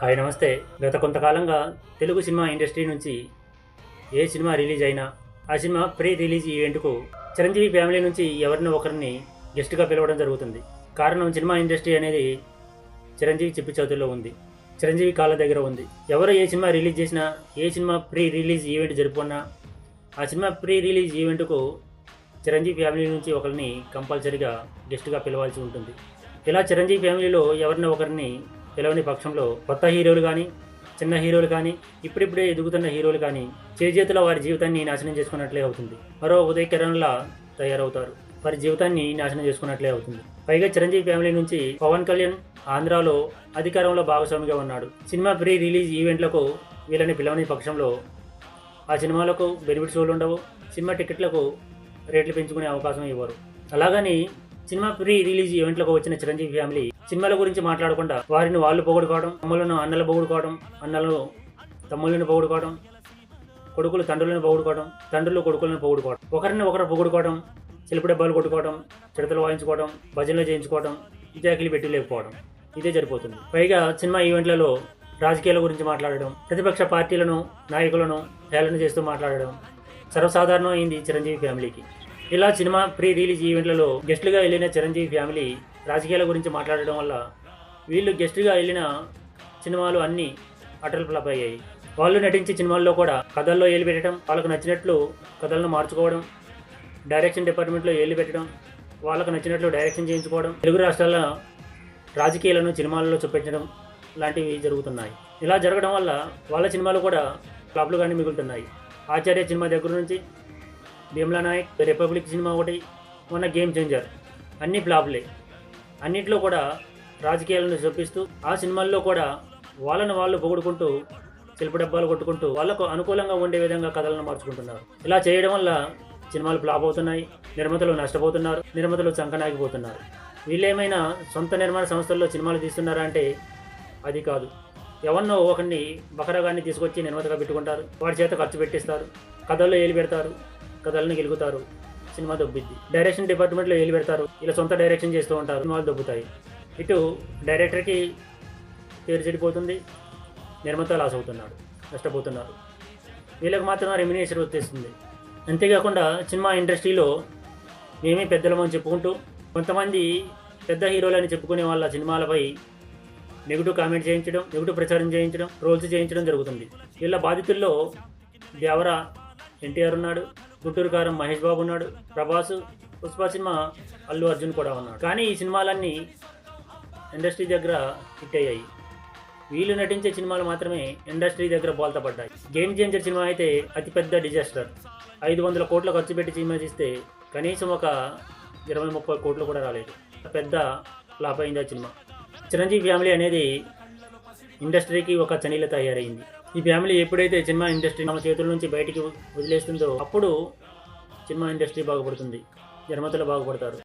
Hi నమస్తే. గత కొంతకాలంగా తెలుగు సినిమా ఇండస్ట్రీ నుంచి ఏ సినిమా రిలీజ్ అయినా ఆ సినిమా ప్రీ రిలీజ్ ఈవెంట్కు చిరంజీవి ఫ్యామిలీ నుంచి ఎవరినో ఒకరిని గెస్ట్గా పిలవడం జరుగుతుంది. కారణం సినిమా ఇండస్ట్రీ అనేది చిరంజీవి చెప్పి చేతుల్లో ఉంది. చిరంజీవి కాళ్ళ దగ్గర ఉంది. ఎవరు ఏ సినిమా రిలీజ్ చేసినా ఏ సినిమా ప్రీ రిలీజ్ ఈవెంట్ జరుపుకున్నా ఆ సినిమా ప్రీ రిలీజ్ ఈవెంట్కు చిరంజీవి ఫ్యామిలీ నుంచి ఒకరిని కంపల్సరీగా గెస్ట్గా పిలవాల్సి ఉంటుంది. ఇలా చిరంజీవి ఫ్యామిలీలో ఎవరినో ఒకరిని పిలవని పక్షంలో కొత్త హీరోలు కానీ చిన్న హీరోలు కానీ ఇప్పుడిప్పుడే ఎదుగుతున్న హీరోలు కానీ చేజేతుల వారి జీవితాన్ని నాశనం చేసుకున్నట్లే అవుతుంది. మరో ఉదయకిరణ్లా తయారవుతారు. వారి జీవితాన్ని నాశనం చేసుకున్నట్లే అవుతుంది. పైగా చిరంజీవి ఫ్యామిలీ నుంచి పవన్ కళ్యాణ్ ఆంధ్రాలో అధికారంలో భాగస్వామిగా ఉన్నాడు. సినిమా ప్రీ రిలీజ్ ఈవెంట్లకు వీళ్ళని పిలవని పక్షంలో ఆ సినిమాలకు బెనిఫిట్ షోలు ఉండవు. సినిమా టికెట్లకు రేట్లు పెంచుకునే అవకాశం ఇవ్వరు. అలాగని సినిమా ప్రీ రిలీజ్ ఈవెంట్లకు వచ్చిన చిరంజీవి ఫ్యామిలీ సినిమాల గురించి మాట్లాడకుండా వారిని వాళ్ళు పొగుడుకోవడం అమ్మలను అన్నలు పొగుడుకోవడం అన్నలు తమ్ముళ్ళని పొగుడుకోవడం కొడుకులు తండ్రులను పొగుడుకోవడం తండ్రులు కొడుకులను పొగుడుకోవడం ఒకరిని ఒకరు పొగుడుకోవడం చిలుపు డబ్బాలు కొట్టుకోవడం చిడతలు వాయించుకోవడం భజనలు చేయించుకోవడం జాకిలు పెట్టి లేకపోవడం ఇదే సరిపోతుంది పైగా సినిమా ఈవెంట్లలో రాజకీయాల గురించి మాట్లాడడం ప్రతిపక్ష పార్టీలను నాయకులను హేళన చేస్తూ మాట్లాడడం సర్వసాధారణం అయింది చిరంజీవి ఫ్యామిలీకి. ఇలా సినిమా ప్రీ రిలీజ్ ఈవెంట్లలో గెస్టులుగా వెళ్ళిన చిరంజీవి ఫ్యామిలీ రాజకీయాల గురించి మాట్లాడడం వల్ల వీళ్ళు గెస్టుగా వెళ్ళిన సినిమాలు అన్నీ అటల్ ఫ్లాప్ అయ్యాయి. వాళ్ళు నటించే సినిమాల్లో కూడా కథల్లో ఏలు పెట్టడం వాళ్ళకు నచ్చినట్లు కథలను మార్చుకోవడం డైరెక్షన్ డిపార్ట్మెంట్లో ఏళ్ళు పెట్టడం వాళ్ళకు నచ్చినట్లు డైరెక్షన్ చేయించుకోవడం తెలుగు రాష్ట్రాల రాజకీయాలను సినిమాలలో చూపించడం లాంటివి జరుగుతున్నాయి. ఇలా జరగడం వల్ల వాళ్ళ సినిమాలు కూడా ఫ్లాప్లుగానే మిగులుతున్నాయి. ఆచార్య సినిమా దగ్గర నుంచి భీమ్లా నాయక్ రిపబ్లిక్ సినిమా ఒకటి మొన్న గేమ్ చేంజర్ అన్ని ఫ్లాప్లే. అన్నిట్లో కూడా రాజకీయాలను చూపిస్తూ ఆ సినిమాల్లో కూడా వాళ్ళని వాళ్ళు పొగుడుకుంటూ చిలుపు డబ్బాలు కొట్టుకుంటూ వాళ్ళకు అనుకూలంగా ఉండే విధంగా కథలను మార్చుకుంటున్నారు. ఇలా చేయడం వల్ల సినిమాలు ఫ్లాప్ అవుతున్నాయి నిర్మాతలు నష్టపోతున్నారు నిర్మాతలు చంకనాగిపోతున్నారు. వీళ్ళేమైనా సొంత నిర్మాణ సంస్థల్లో సినిమాలు తీస్తున్నారా అంటే అది కాదు. ఎవరినో ఒకరిని బకరగాన్ని తీసుకొచ్చి నిర్మాతగా పెట్టుకుంటారు వాడి చేత ఖర్చు పెట్టిస్తారు కథల్లో ఏలి పెడతారు కథలను గెలుగుతారు. సినిమా దొబ్బిద్ది. డైరెక్షన్ డిపార్ట్మెంట్లో ఏలు పెడతారు. ఇలా సొంత డైరెక్షన్ చేస్తూ ఉంటారు. సినిమాలు దొబ్బుతాయి. ఇటు డైరెక్టర్కి పేరు చెడిపోతుంది. నిర్మాత లాస్ అవుతున్నాడు. నష్టపోతున్నారు. వీళ్ళకి మాత్రం రెమ్యునేషన్ వచ్చేస్తుంది. అంతేకాకుండా సినిమా ఇండస్ట్రీలో మేమే పెద్దలమని చెప్పుకుంటూ కొంతమంది పెద్ద హీరోలని చెప్పుకునే వాళ్ళ సినిమాలపై నెగిటివ్ కామెంట్ చేయించడం నెగిటివ్ ప్రచారం చేయించడం రోల్స్ చేయించడం జరుగుతుంది. వీళ్ళ బాధితుల్లో దేవర ఎన్టీఆర్ ఉన్నాడు. గుంటూరు కారం మహేష్ బాబు ఉన్నాడు ప్రభాస్ పుష్ప సినిమా అల్లు అర్జున్ కూడా ఉన్నాడు. కానీ ఈ సినిమాలన్నీ ఇండస్ట్రీ దగ్గర హిట్ అయ్యాయి. వీళ్ళు నటించే సినిమాలు మాత్రమే ఇండస్ట్రీ దగ్గర బోల్తపడ్డాయి. గేమ్ చేంజర్ సినిమా అయితే అతిపెద్ద డిజాస్టర్. ఐదు వందల కోట్ల ఖర్చు పెట్టి సినిమా తీస్తే కనీసం ఒక ఇరవై ముప్పై కోట్లు కూడా రాలేదు. పెద్ద ఫ్లాప్ అయింది ఆ సినిమా. చిరంజీవి ఫ్యామిలీ అనేది ఇండస్ట్రీకి ఒక చనీల తయారైంది. ఈ ఫ్యామిలీ ఎప్పుడైతే సినిమా ఇండస్ట్రీ తమ చేతుల నుంచి బయటికి వదిలేస్తుందో అప్పుడు సినిమా ఇండస్ట్రీ బాగుపడుతుంది. నిర్మాతలు బాగుపడతారు.